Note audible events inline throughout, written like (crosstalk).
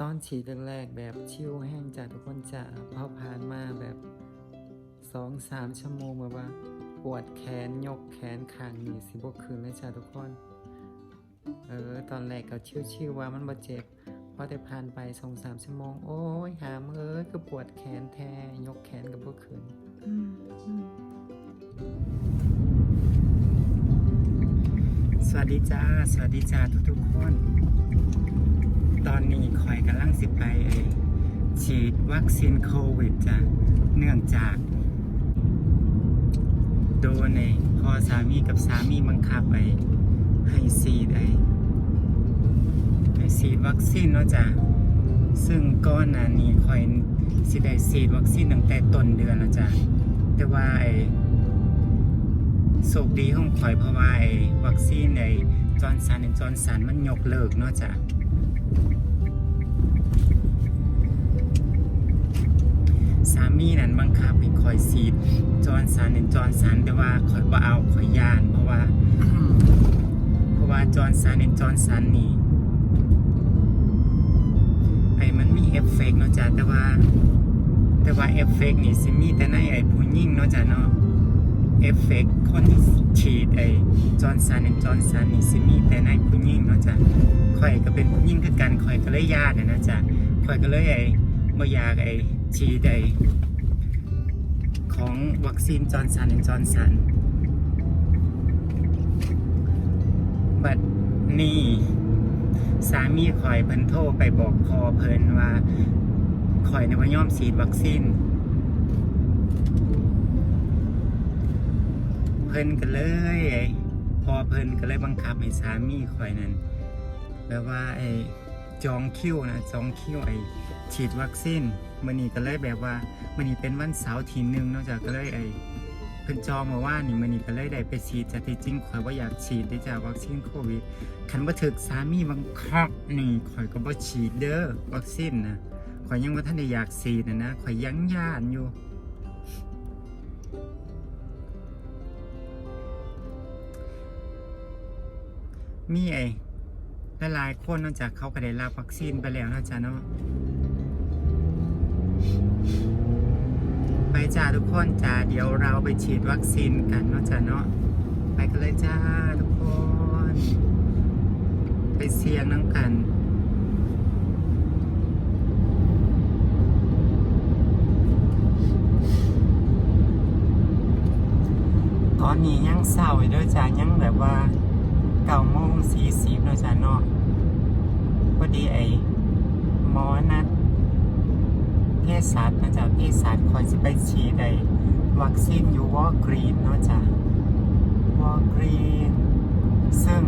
ตอนฉีดแรกๆแบบชิวแห้งจ้ะทุกคนจ้ะพอผ่านมาแบบสองสามชั่วโมงแบบว่า ปวดแขนยกแขนขางนี่สิบกคืนเลยจ้ะทุกคน เออ ตอนแรกก็ชิวๆว่ามันบ่เจ็บพอแต่ผ่านไปสองสามชั่วโมง โอ้ยหามเอ้ยคือปวดแขนแท้ยกแขนกับบ่คืนสวัสดีจ้า สวัสดีจ้าทุกๆคน ตอนนี้คอยกำลังสิไปฉีดวัคซีนโควิดจ้ะเนื่องจากโดนไอ้พอสามีกับสามีบังคับไปให้ฉีดไอ้ให้ฉีดวัคซีนเนาะจ้ะซึ่งก้อนนานี้คอยสิได้ฉีดวัคซีนตั้งแต่ต้นเดือนแล้วจ้ะแต่ว่าไอ้โชคดีของข่อยเพราะว่าไอ้วัคซีนไอ้จอร์นสันไอ้จอร์นสันมันยกเลิกเนาะจ้ะ สามีนั่นบังคับให้ข่อยฉีดจอร์นสันไอ้จอร์นสันแต่ว่าข่อยบ่เอาข่อยย่าน เพราะว่า เพราะว่าจอร์นสันไอ้จอร์นสันนี่ไอ้มันมีเอฟเฟกต์เนาะจ้ะแต่ว่า แต่ว่าเอฟเฟกต์นี่สิมีแต่ในไอ้ผู้หญิงเนาะจ้ะเนาะเอฟเฟกต์คนที่ฉีดไอ้จอร์นสันจอร์นสันนี่สิมีแต่ในผู้หญิงเนาะจ้ะข่อยก็เป็นผู้หญิงคือกันข่อยก็เลยญาตินะจ้ะข่อยก็เลยไอ้ บ่อยากไอ้ฉีดไอของวัคซีนจอร์นสันจอร์นสันบัดนี้สามีข่อยเพิ่นโทรไปบอกพอเพิ่นว่าข่อยเนี่ยว่ายอมฉีดวัคซีนเพิ่นก็เลยไอพอเพิ่นก็เลยบังคับให้สามีข่อยนั้นแบบว่าไอจองคิวนะจองคิวไอ ฉีดวัคซีนมื้อนี้ก็เลยแบบว่ามื้อนี้เป็นวันเสาร์ที่หนึ่งนอกจากก็เลยไอ้เพิ่นจองมาว่านี่มื้อนี้ก็เลยได้ไปฉีดจากที่จริงข่อยว่าอยากฉีดได้จากวัคซีนโควิดคันบ่ถึกสามีบังคับนี่ข่อยก็บ่ฉีดเด้อวัคซีนนะข่อยยังบ่าทันได้อยากฉีดนะนะข่อยยังย่านอยู่มีไอ้หลายๆคนนอกจากเขาก็ได้รับวัคซีนไปแล้วนะจ๊ะเนาะ ไปจ้าทุกคนจ้าเดี๋ยวเราไปฉีดวัคซีนกันเนาะจ้ะเนาะไปกันเลยจ้าทุกคน ไปเสียงน้ำกันตอนนี้ยังเศร้าอยู่ด้วยจ้ายังแบบว่าเก้าโมงสี่สิบเนาะจ้ะเนาะพอดีไอ้หมอนัด เภสัชนะจ๊ะเภสัชคอยสิไปฉีดไอ้วัคซีนยูวอกรีนเนาะจ้ะวอกรีนซึ่ง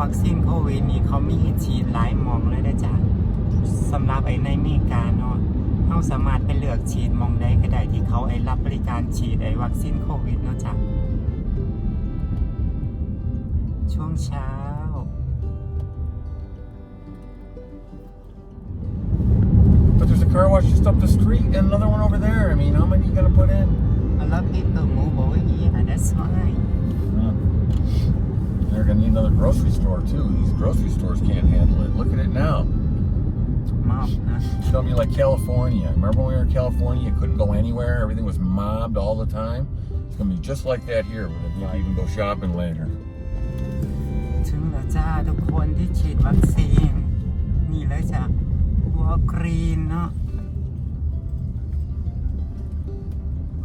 วัคซีนโควิดนี้เขามีให้ฉีดหลายมองเลยนะจ๊ะสำหรับไอ้ในอเมริกาเนาะเราสามารถไปเลือกฉีดมองใดก็ได้ที่เขาไอ้รับบริการฉีดไอ้วัคซีนโควิดเนาะจ้ะช่วงเช้า car wash just up the street and another one over there. I mean, how many you gonna put in? A lot of people move over here, and that's why. Uh, They're gonna need another grocery store too. These grocery stores can't handle it. Look at it now. Mom, huh? Tell me like California. Remember when we were in California, you couldn't go anywhere. Everything was mobbed all the time. It's gonna be just like that here. If you even go shopping later. ถึงแล้วจ้าทุกคนที่ฉีดวัคซีน นี่เลยจ้ะวอลกรีนเนาะ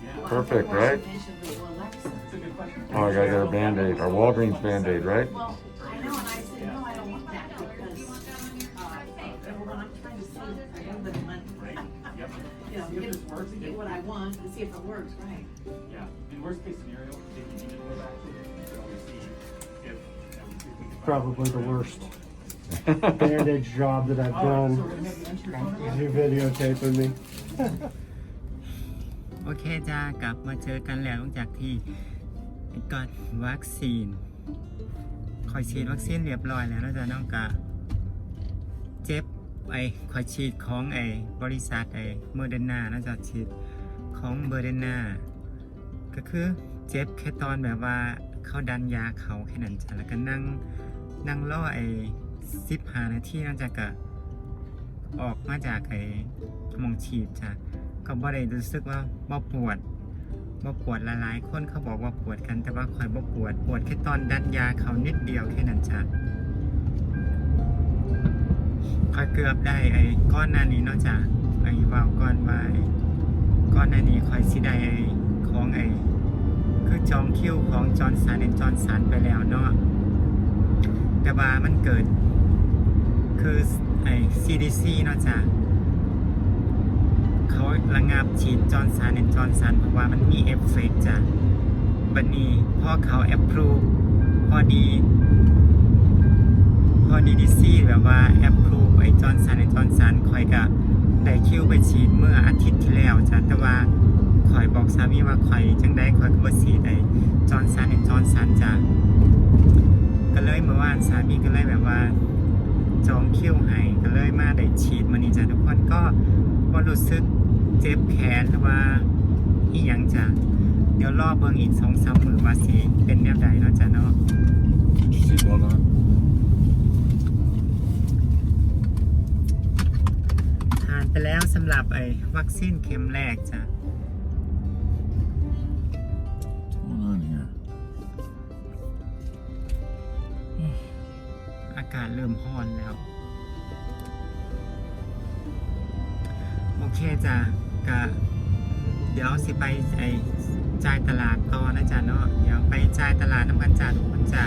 Fluticasone. Well, I Perfect, wonder why she right? mentioned. Oh, I gotta get a Band-Aid, or Walgreens Band-Aid, right? Well, I know, and I said, no, I don't want that because, uh, well, I'm trying to save a little bit of money. You know, get, get what I want and see if it works, right? Yeah, in worst case scenario, if you needed to go back to it, you could always see if, if we could. Probably the worst. (laughs) bandage job that I've All right, so done. we're gonna have the entry phone Is you videotaping me? (laughs) โอเคจ้ากลับมาเจอกันแล้วหลังจากที่กอดวัคซีน คอยฉีดวัคซีนเรียบร้อยแล้วนะจ๊ะน้องกะเจ็บไอ้คอยฉีดของไอ้บริษัทไอ้เมอร์เดนานะจ๊ะฉีดของเมอร์เดนาก็คือเจ็บแค่ตอนแบบว่าเขาดันยาเขาแค่นั้นจ้ะแล้วก็นั่งนั่งรอไอ้สิบหานาทีนะจ๊ะก็ออกมาจากไอ้มองฉีดจ้ะ ก็บ่ได้รู้สึกว่าบ่ปวดบ่ปวดละหลายๆคนเขาบอกว่าปวดกันแต่ว่าคอยบ่ปวด ปวดแค่ตอนดันยาเขานิดเดียวแค่นั้นจ้ะคอยเกือบได้ไอ้ก้อนหน้านี้เนาะจ้ะไอ้วาวก้อนวาไอ้ก้อนหน้านี้คอยสิได้ไอ้ของไอ้คือจองคิวของจอร์นสันแอนจอร์นสันไปแล้วเนาะแต่ว่ามันเกิดคือไอ้ CDC เนาะจ้ะ เขาระงับฉีดจอร์นสันแอนจอร์นสันเพราะว่ามันมีเอฟเฟกต์จ้ะบันนี้พ่อเขาแอปพรูพอดี พอดีดีซีแบบว่าแอปพรูไอจอร์นสันแอนจอร์นสันคอยก็ได้คิวไปฉีดเมื่ออาทิตย์ที่แล้วจ้ะแต่ว่าคอยบอกสามีว่าคอยจังได้คอยก็บ่ฉีดไอจอร์นสันแอนจอร์นสันจ้ะก็เลยเมื่อวานสามีก็เลยแบบว่าจองคิวให้ก็เลยมาได้ฉีดมานี่จ้ะทุกคนก็บ่รู้สึก เจ็บแขนหรือว่าอีหยังจ้ะเดี๋ยวรอเบิ่งอีกสองสามมือว่าสิเป็นแนวใดเนาะจ้ะเนาะ Did you see well on? ผ่านไปแล้วสำหรับไอ้วัคซีนเข็มแรกจ้ะ What's going on here? อากาศเริ่มร้อนแล้ว โอเคจ้ะ ก็เดี๋ยวสิไปไอ้จ่ายตลาดต่อนะจ๊ะเนาะเดี๋ยวไปจ่ายตลาดน้ำกันจ่าทุกคนจ้า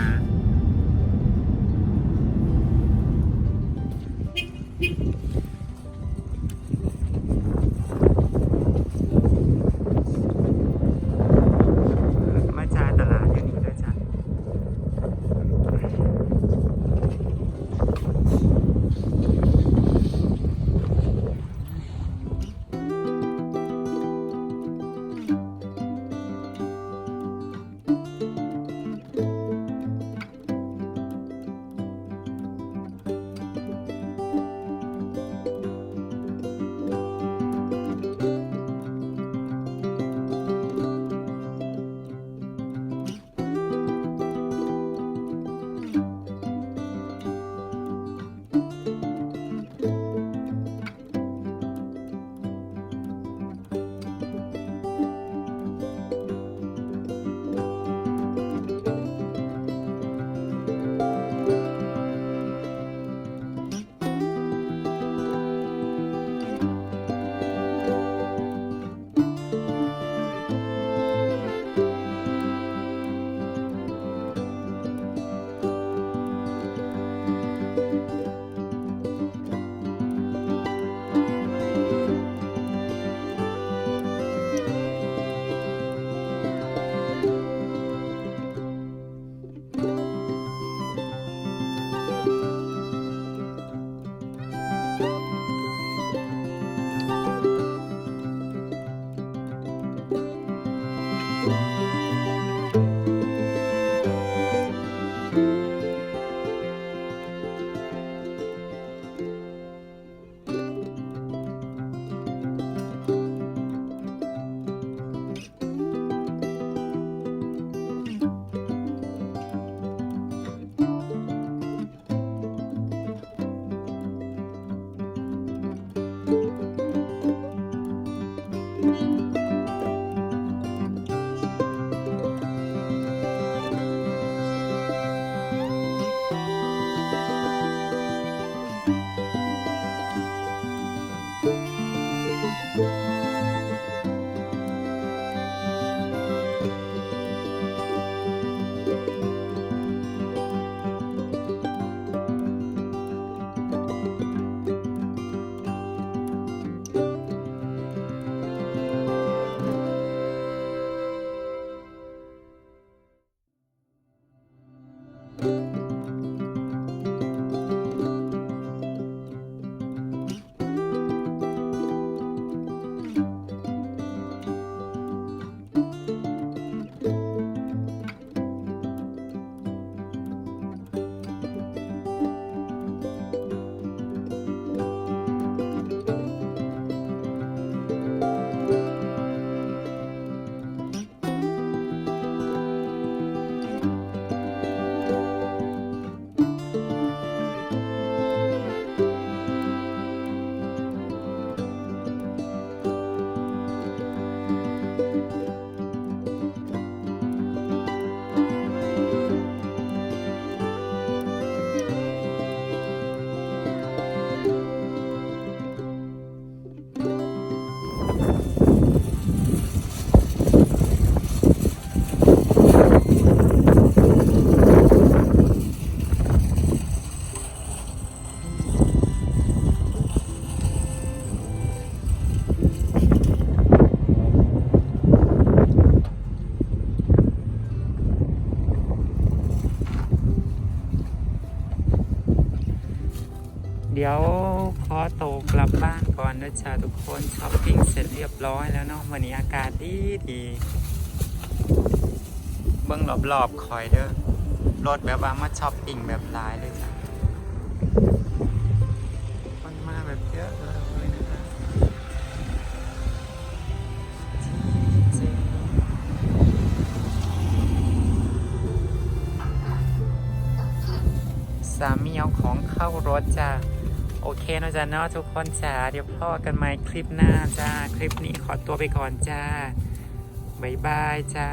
เดี๋ยวขอโตกลับบ้านก่อนนะจ๊ะทุกคนช้อปปิ้งเสร็จเรียบร้อยแล้วเนาะวันนี้อากาศดีดีเบิ้งรอบๆคอยเด้อรถแบบว่ามาช้อปปิ้งแบบหลายเลยจ้ะคนมาแบบเยอะเลยนะคะสามีเอาของเข้ารถจ้ะ โอเคเนะจ๊ะเนาะทุกคนจ้าเดี๋ยวพ่อกันใหม่คลิปหน้าจ้า คลิปนี้ขอตัวไปก่อนจ้า บ๊ายบายจ้า